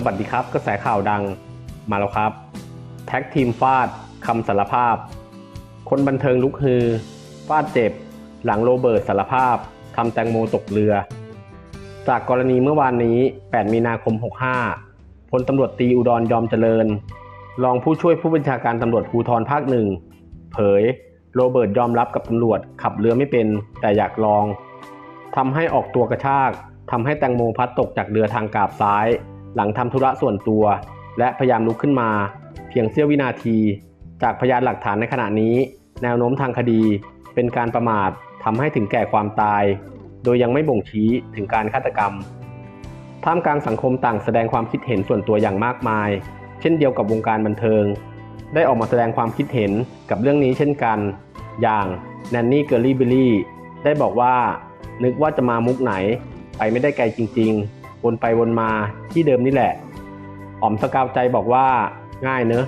สวัสดีครับ กระแสข่าวดังมาแล้วครับ แท็กทีมฟาดคำสารภาพ คนบันเทิงลุกฮือ ฟาดเจ็บ หลังโรเบิร์ตสารภาพทำแตงโมตกเรือ จากกรณีเมื่อวานนี้ 8 มีนาคม 65 พลตำรวจตีอุดรยอมเจริญ รองผู้ช่วยผู้บัญชาการตำรวจภูธรภาคหนึ่ง เผย โรเบิร์ตยอมรับกับตำรวจขับเรือไม่เป็น แต่อยากลองทำให้ออกตัวกระชากทำให้แตงโมพัดตกจากเรือทางกาบซ้าย หลังทำธุระส่วนตัว และพยายามลุกขึ้นมา เพียงเสี้ยววินาที จากพยานหลักฐานในขณะนี้ แนวโน้มทางคดี เป็นการประมาททำให้ถึงแก่ความตาย โดยยังไม่บ่งชี้ถึงการฆาตกรรม ท่ามกลางสังคมต่างแสดงความคิดเห็นส่วนตัวอย่างมากมาย เช่นเดียวกับวงการบันเทิง ได้ออกมาแสดงความคิดเห็นกับเรื่องนี้เช่นกัน อย่างแนนนี่เกอร์ลี่บิลลี่ได้บอกว่านึกว่าจะมามุกไหน ไปไม่ได้ไกลจริง ๆ วนไปวนมาที่เดิมนี่แหละอ๋อมสกาวใจบอกว่าง่ายเนอะ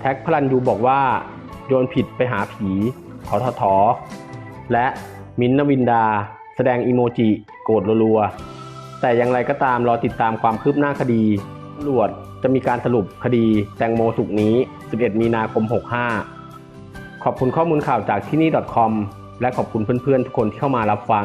แท็กพลันยูบอกว่า โยนผิดไปหาผีทอทอทอและมินนวินดา แสดงอีโมจิโกรธรัวๆแต่อย่างไรก็ตามรอติดตามความคืบหน้าคดีตำรวจจะมีการสรุปคดีแตงโมสุกนี้ 11 มีนาคม 65 ขอบคุณข้อมูลข่าวจากที่นี่ .com และขอบคุณเพื่อนๆ ทุกคนที่เข้ามารับฟัง